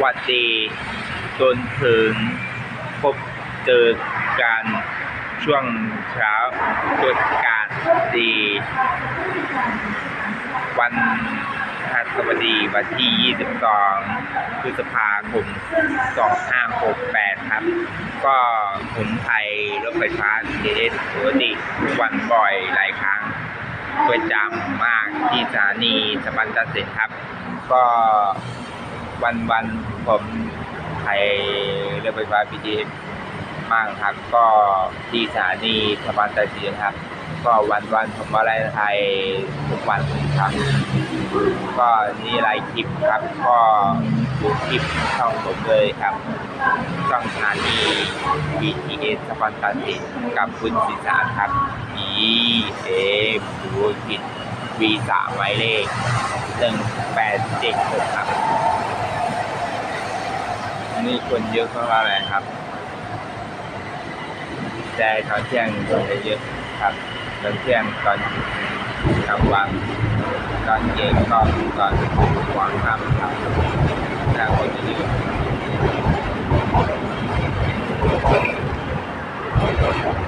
วัสดี จนถึงพบเจอกันช่วงเช้าตรวจการดี วันพัสบดีวันที่ 22พฤษภาคม 2568 ครับ ก็หมุนไทยรถไฟฟ้า BTS ปกติวันบ่อยหลายครั้งประจำมากที่สถานีสปันตันเซ็นครับ ก็ วันวันๆผมไทยรถไฟฟ้า BTS มากครับ ก็ที่สถานีสปันตันเซ็นครับ ก็วันวันๆผมมาไล่ไทยทุกวันครับ ก็นี่ไลฟ์คลิปครับ ก็ดูคลิปช่องผมเลยครับช่องสถานี BTS สปันตันเซ็นกับคุณศิษาครับ E A ดูผิด V สามหมายเลขหนึ่งแปดเจ็ดหกครับ นี่คนเยอะเพราะว่าอะไรครับ แต่ตอนเที่ยงคนเยอะครับตอนเที่ยงตอนกลางวันตอนเย็นก็ตอนหวังครับครับถ้าคนเยอะ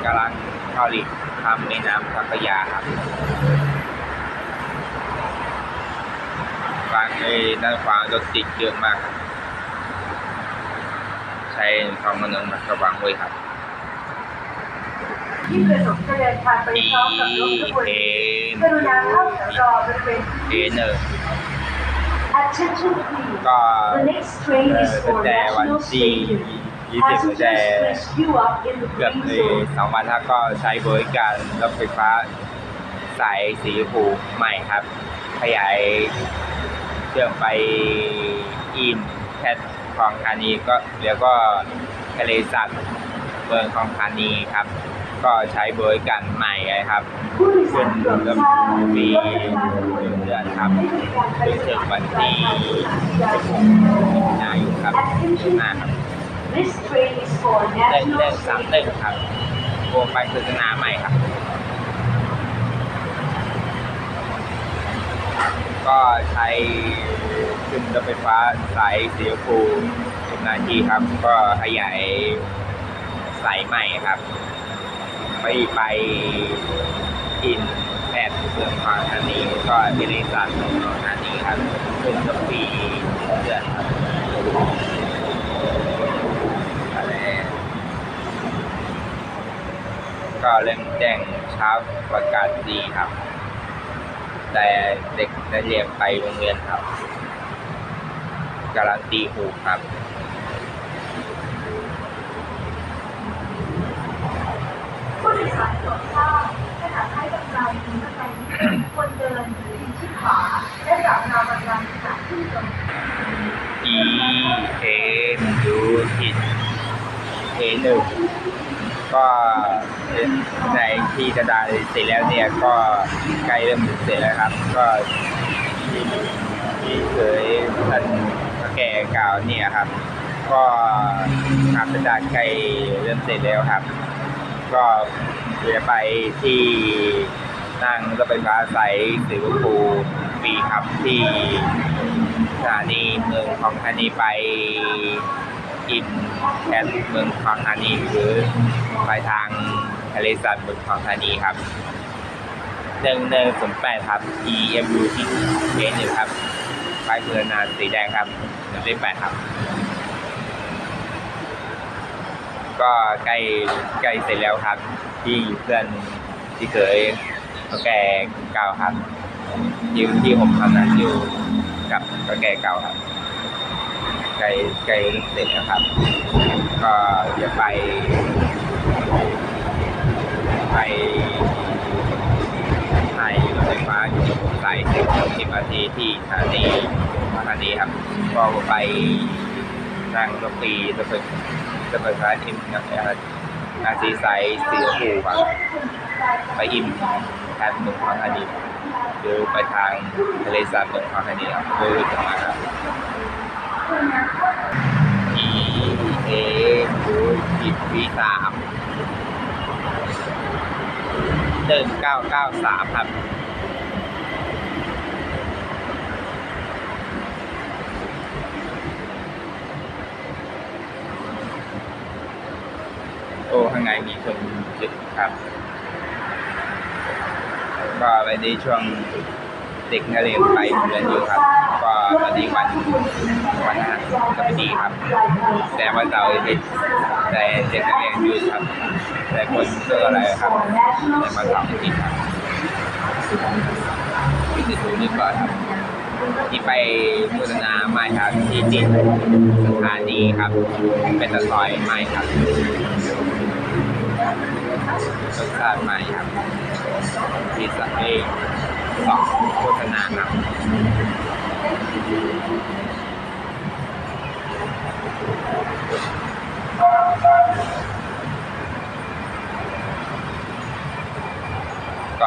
กำลังเข้าลิฟทำแม่น้ำพัทยาครับฝั่งไอ้ด้านขวารถติดเยอะมากครับ ใช้ความระมัดระวังไว้ครับ ที่ประสงค์จะเดินทางไปพร้อมกับรถขบวนเอนี้กรุณาเข้าแถวรอบริเวณเอหนึ่ง Attention please ก็ The next train เอ่ is อตั้ง for แต่วัน National ที่ Stadium ยี่สิบตั้งแต่ Passengers please queue up in the เกือบ green เลย zone สองวันแล้วก็ใช้บริการรถไฟฟ้าสายสีชมพูใหม่ครับ ขยายเชื่อมไปอินแพท คลองธานีก็แล้วก็ทะเลสัตว์เมืองคลองธานีครับ ก็ใช้บริการใหม่ครับขึ้นเริ่มทราบปีเดือนครับไม่มีการไปไปถึงวันที่16มิถุนายนครับหน้าครับเล่นเล่นสามเล่นครับโบไปโฆษณาใหม่ครับ ก็ใช้ ขึ้นรถไฟฟ้าสายสีชมพูทุกนาทีครับ ก็ขยายสายใหม่ครับ ไปไปอินแพทเมืองทองธานีก็เทเลสันเมืองทองธานีครับขึ้นกับปีเดือนครับก็เริ่มแจ้งเช้าประกาศดีครับ แต่เด็กนักเรียนไปโรงเรียนครับ การันตีหูครับผู้โดยสารโปรดทราบขณะให้บริการถึงบันไดควรเดินหรือยืนที่ขวาและปรับแนวบันไดขณะขึ้นลง E A U ผิด A หนึ่งก็ในที่กระดาษเสร็จแล้วเนี่ยก็ใกล้เริ่มเสร็จแล้วครับ ก็ที่เคยท่าน ก่กล่าวเนี่ยครับ ก็ทำกระดาษใกลเริ่มเสร็จแล้วครับ ก็จะไปที่นั่งรถไฟฟ้าสายสีชมพูฟรีครับที่สถานีเมืองทองธานีไปอินแคทเมืองทองธานีหรือไปทางทะเลสาบเมืองทองธานีครับหนึ่งหนึ่งศูนย์แปดครับ EMU ที่เคหนึ่ครับ ป้ายเพือนาสีแดงครับหนึ่งเลขแปดครับ ก็ใกล้ใกล้เสร็จแล้วครับ ที่เพื่อนที่เคยก็แก่เก่าครับที่ที่ผมทำนั้นอยู่กับก็แก่เก่าครับใกล้ใกล้เสร็จแล้วครับ ก็จะไป ไป ไทยรถไฟฟ้าอยู่สายสิบสิบนาทีที่สถานีสถานีครับก็ไปนั่งรถฟรีรถไฟรถไฟฟ้าอิมนะครับอาซีไซสีชมพูครับไปอิมแทนเมืองทองธานีหรือไปทางทะเลสาบเมืองทองธานีครับโดยจะมาครับ E A U ผิดวีสาม เดิน993 ครับโอ้ข้างในมีคนยึดครับ ก็ไปดีช่วงเด็กนักเรียนไปเรียนอยู่ครับ ก็ตอนนี้วันวันอาทิตย์ก็ดีครับ แต่วันเสาร์อาทิตแต่เด็กนักเรียนอยู่ครับ แต่คนเจออะไรครับแต่วันเสาร์อาทิตย์ครับวิจิตรนี่ก่อนครับที่ไปโฆษณาใหม่ครับที่ติดสถานีครับ เป็นตะซอยใหม่ครับรสชาติใหม่ครับที่สักเองสองโฆษณาครับ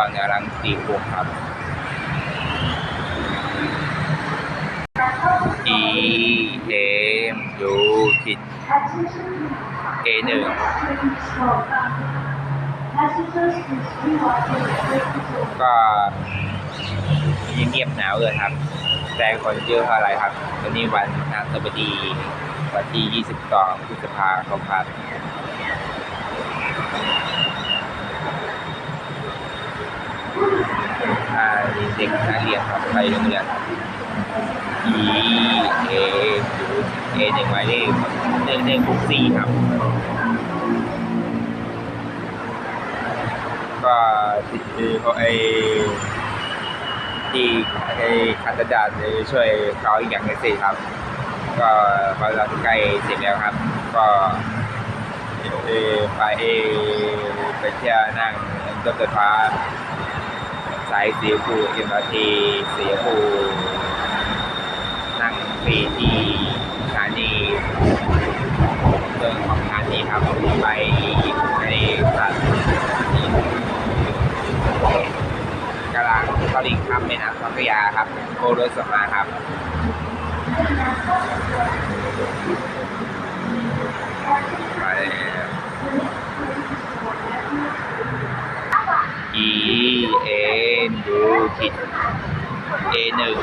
อนกำลังตีคุกครับ E M U ขีด A หนึ่งก็ยังเงียบหนาวเลยครับ แต่คนเยอะเท่าไหรครับวันนี้วันนักสบดีวันที่ 22พฤษภาคมครับ อ่าเด็กนักเรียนครับไปโรงเรียน E A A หนึ่งหมายเลขหนึ่งหนึ่งหกสี่ครับ ก็ติดคือเขาไอ้ที่ไอ้คัตดาจะช่วยเขาอีกอย่างหนึงสิครับ ก็พอเวลาใกล้เสร็จแล้วครับ ก็เอไปเอไปเที่ยวนั่งรถไฟฟ้าายสีชมพูเอ็มอาร์ทีสีชมพูนั่งฟรีที่สถานีเรื่องของสถานีครับไปในสถานีกำลังเข้าลิงครับแม่น้ำพัทยาครับโคโรสมาครับ ไปแล้ว E N U ขีด A หนึ่ง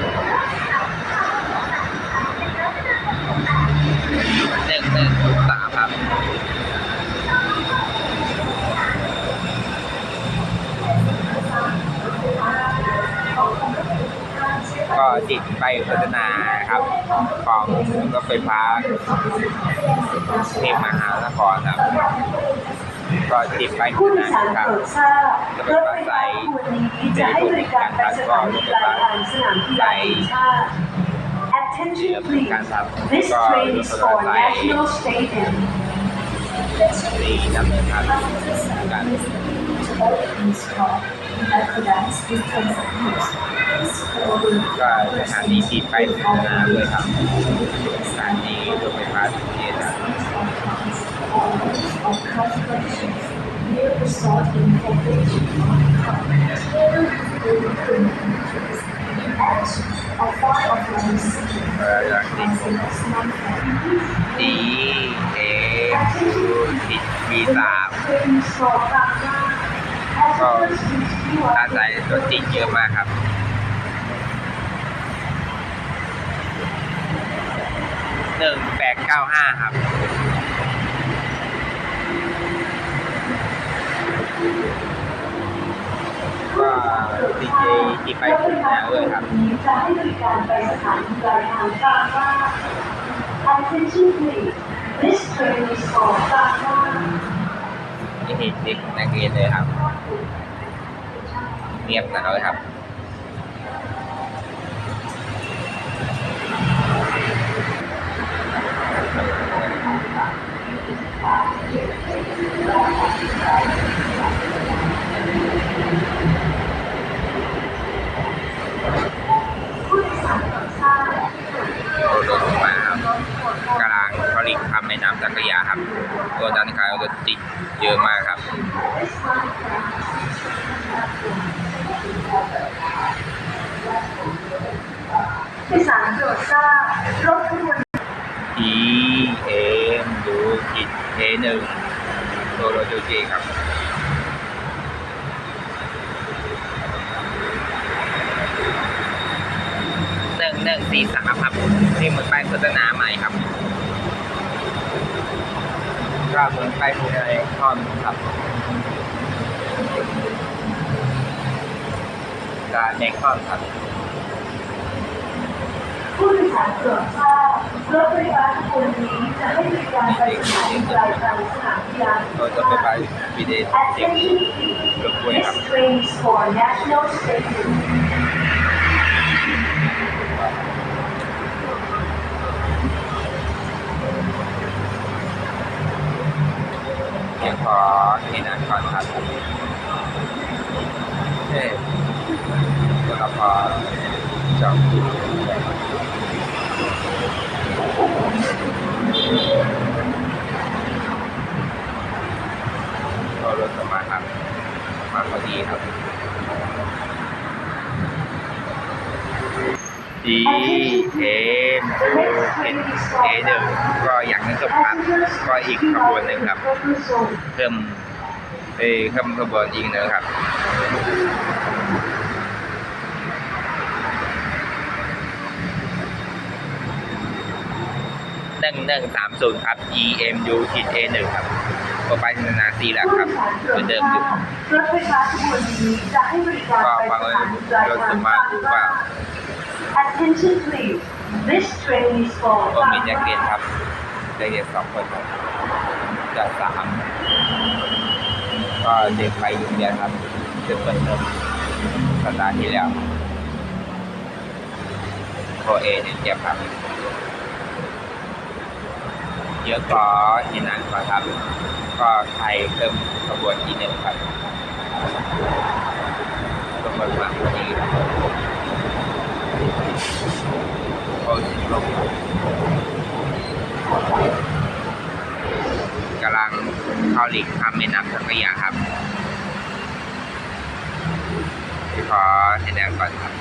หนึ่งหนึ่งสามครับก็ติดไปโฆษณาครับ ของรถไฟฟ้ากรุงเทพมหานครครับ ก็ติดไปโฆผู้ษโดยณาสารครับรถไฟฟ้าขบวนนี้จะให้บริการไปสถานีปลายทางสนามกีฬาแห่งชาติ Attention please This train is for National Stadium ดีดำเนินการกันก็สถานีที่ไปโฆษณาด้วยครับสถานีรถไฟฟ้าสุเทพครับ of calculations may result in formation of fire of life เอ่ออย่างที่ดีเอยูทิศมีสามก็ถ้าใส่รถติดเยอะมากครับหนึ่งแปดเก้าห้าครับ ก็ ดีเจที่ไปถึงแล้วเลยครับจะให้บริการไปสถานีปลายทางบางว่า Attention please This train is for บางว่านี่ที่เด็กนักเรียนเลยครับ เงียบหนาวเลยครับ ผู้โดยสารโปรดทราบ รถมาครับกลางเขาลิงทำแม่น้ำจักรยาครับตัวนั้นครับรถติดเยอะมากครับ ผู้โดยสารโปรดทราบรถขบวน E M ดูจิต A หนึ่งโซโลจูจีครับ หนึ่งหนึ่งสี่สามค รับที่มันไปโฆษณาใหม่ครับก็เมืองใกล้ภูในท่อนครับการในท่อนครับผู้โดยสารโปรดทราบรถไฟฟ้าขบวนนี้จะให้บริการไปสถานีปลายทางสนามกีฬาเราจะไปไปวีเดย์เสียง Attention รบกวน please ครับ This train is for National Stadium เดี๋ยวขอเห็นอันก่อนครับเฮ้ตัวละพรจอมยุทธก็รถจะมาครับ มาพอดีครับ ดีเอ็มโอเอ็นเอหนึ่งก็อย่างนั้นจบครับก็อีกขบวนหนึ่งครับ เพิ่มเอ้ยเพิ่มขบวนอีกหนะครับหนึ่งหนึ่งสามศูนย์ครับ EMU ขีด A หนึ่งครับก็ไปถึงนาทีแล้วครับเหมือนเดิมอยู่รถไฟฟ้าขบวนนี้จะให้บริการก็ไปฟังสเลยถานีปลายเราทาจะงมาดูว่า Attention please this train is for ก็มีนักเรียนครับนักเรียนสองคนครับจากสามก็เด็กไปโรงเรียนครับจะเปิดเทอมสัปดาห์ที่แล้วโคเอเนี่ยเจ็บครับเยอะก็ที่นั้นก่อนครับ ก็ไทยเริ่มขบวนที่หนึ่งครับขบวนมาพอดีครับโอ้สิลง กำลังเข้าหลีกทำเมนับสักอย่างครับขอให้แนวก่อนครับ